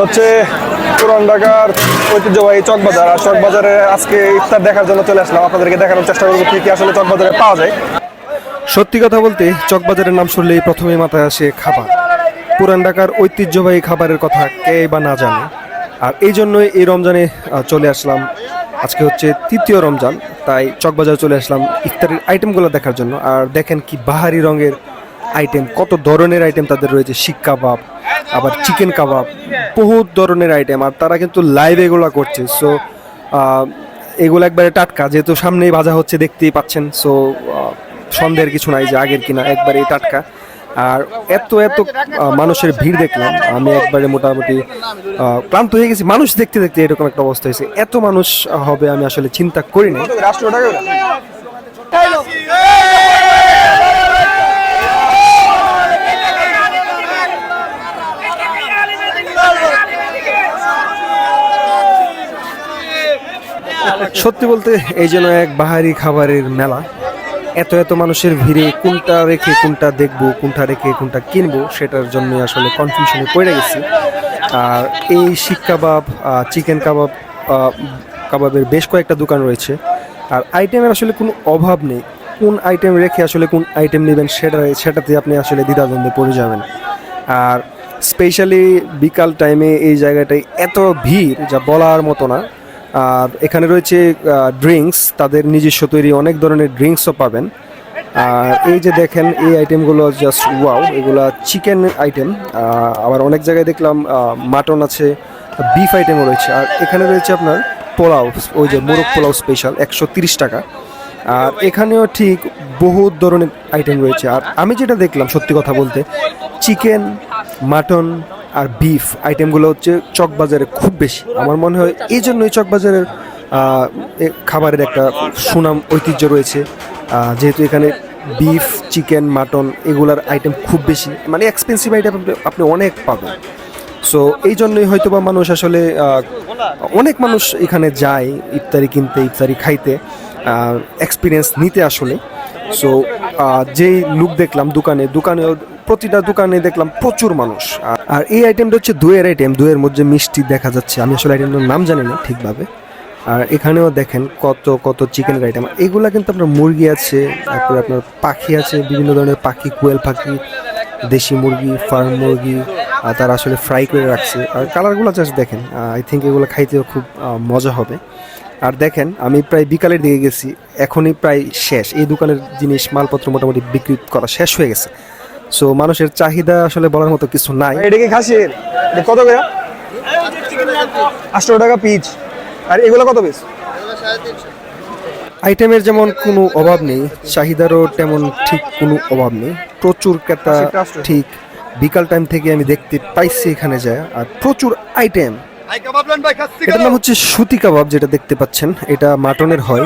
হচ্ছে পুরান ঢাকার ঐতিহ্যবাহী চকবাজার। আর চকবাজারে আজকে ইফতার দেখার জন্য চলে আসলাম। আপনাদেরকে দেখানোর চেষ্টা করব কি কি আসলে চকবাজারে পাওয়া যায়। সত্যি কথা বলতে, চকবাজারের নাম শুনলেই প্রথমে মাথায় আসে খাবার। পুরান ঢাকার ঐতিহ্যবাহী খাবারের কথা কে বা না জানে। আর এই জন্যই এই রমজানে চলে আসলাম। আজকে হচ্ছে তৃতীয় রমজান, তাই চকবাজারে চলে আসলাম ইফতারের আইটেমগুলো দেখার জন্য। আর দেখেন কি বাহারি রঙের আইটেম কত ধরনের আইটেম তাদের রয়েছে? শিক কাবাব আবার চিকেন কাবাব বহুত ধরনের আইটেম আর তারা কিন্তু লাইভ এগুলো করছে। সো এগুলো একবারে টাটকা যেহেতু সামনেই ভাজা হচ্ছে দেখতেই পাচ্ছেন। সো সন্দেহের কিছু নাই যে আগের কিনা একবারে টাটকা। আর এত এত মানুষের ভিড় দেখলাম। আমি একবারে মোটামুটি ক্লান্ত হয়ে গেছি। মানুষ দেখতে দেখতে এরকম একটা অবস্থা হয়েছে। এত মানুষ হবে আমি আসলে চিন্তা করিনি। সত্যি বলতে এই যেন এক বাহারি খাবারের মেলা। এত এত মানুষের ভিড়ে কোনটা রেখে কোনটা দেখব, কোনটা রেখে কোনটা কিনবো, সেটার জন্য আসলে কনফিউশনে পড়ে গেছি। আর এই শিক কাবাব চিকেন কাবাব কাবাবের বেশ কয়েকটা দোকান রয়েছে। আর আইটেমের আসলে কোনো অভাব নেই। কোন আইটেম রেখে আসলে কোন আইটেম নেবেন সেটা, সেটাতে আপনি আসলে দ্বিধাদ্বন্দ্বে পড়ে যাবেন। আর স্পেশালি বিকাল টাইমে এই জায়গাটায় এত ভিড় যা বলার মতো না। আর এখানে রয়েছে ড্রিঙ্কস তাদের নিজস্ব তৈরি অনেক ধরনের ড্রিঙ্কসও পাবেন। আর এই যে দেখেন, এই আইটেমগুলো জাস্ট ওয়াও এগুলা চিকেন আইটেম আবার অনেক জায়গায় দেখলাম মাটন আছে বিফ আইটেমও রয়েছে। আর এখানে রয়েছে আপনার পোলাও, ওই যে মোরগ পোলাও স্পেশাল একশো টাকা। আর এখানেও ঠিক বহুত ধরনের আইটেম রয়েছে। আর আমি যেটা দেখলাম, সত্যি কথা বলতে চিকেন মাটন আর বিফ আইটেমগুলো হচ্ছে চকবাজারে খুব বেশি। আমার মনে হয় এই জন্যই চকবাজারের খাবারের একটা সুনাম, ঐতিহ্য রয়েছে। যেহেতু এখানে বিফ চিকেন মাটন এগুলার আইটেম খুব বেশি। মানে এক্সপেন্সিভ আইটেম আপনি অনেক পাবেন। সো এই জন্যই হয়তো বা মানুষ আসলে অনেক মানুষ এখানে যায় ইফতারি কিনতে, ইফতারি খাইতে এক্সপিরিয়েন্স নিতে আসলে। সো যেই লুক দেখলাম দোকানে দোকানে প্রতিটা দোকানে দেখলাম প্রচুর মানুষ। আর- এই আইটেমটা হচ্ছে দইয়ের আইটেম দইয়ের মধ্যে মিষ্টি দেখা যাচ্ছে। আমি আসলে আইটেমটার নাম জানি না ঠিকভাবে। আর এখানেও দেখেন কত কত চিকেনের আইটেম এগুলা কিন্তু আপনার মুরগি আছে, তারপরে আপনার পাখি আছে, বিভিন্ন ধরনের পাখি, কোয়েল পাখি, দেশি মুরগি, ফার্ম মুরগি, আর তারা আসলে ফ্রাই করে রাখছে। আর কালারগুলো জাস্ট দেখেন আই থিঙ্ক এগুলো খাইতেও খুব মজা হবে। আর দেখেন, আমি প্রায় বিকালের দিকে গেছি, এখনই প্রায় শেষ। এই দোকানের জিনিস, মালপত্র মোটামুটি বিক্রি করা শেষ হয়ে গেছে। সো মানুষের চাহিদা আসলে বলার মতো কিছু নাই। এটা কি খাসির কত করে? আটশো টাকা পিচ আর এগুলো কত পিস আইটেমের যেমন কোনো অভাব নেই চাহিদারও তেমন ঠিক কোনো অভাব নেই। প্রচুর ক্রেতা ঠিক বিকাল টাইম থেকে আমি দেখতে পাইছি এখানে যায় আর প্রচুর আইটেম এটার নাম হচ্ছে সুতি কাবাব যেটা দেখতে পাচ্ছেন। এটা মাটনের হয়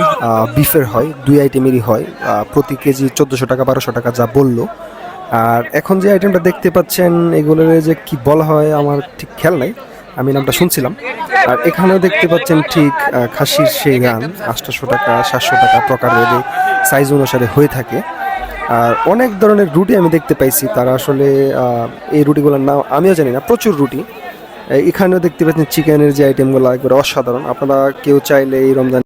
বিফের হয় দুই আইটেমেরই হয় প্রতি কেজি চোদ্দোশো টাকা বারোশো টাকা যা বলল। আর এখন যে আইটেমটা দেখতে পাচ্ছেন, এগুলোর যে কি বলা হয় আমার ঠিক খেয়াল নাই। আমি নামটা শুনছিলাম। আর এখানেও দেখতে পাচ্ছেন ঠিক খাসির সেই গান আটশোশো টাকা, সাতশো টাকা, প্রকার সাইজ অনুসারে হয়ে থাকে। আর অনেক ধরনের রুটি আমি দেখতে পাইছি, তারা আসলে এই রুটিগুলোর নাম আমিও জানি না, প্রচুর রুটি। এখানেও দেখতে পাচ্ছেন চিকেনের যে আইটেমগুলো একবারে অসাধারণ। আপনারা কেউ চাইলে এই রমজান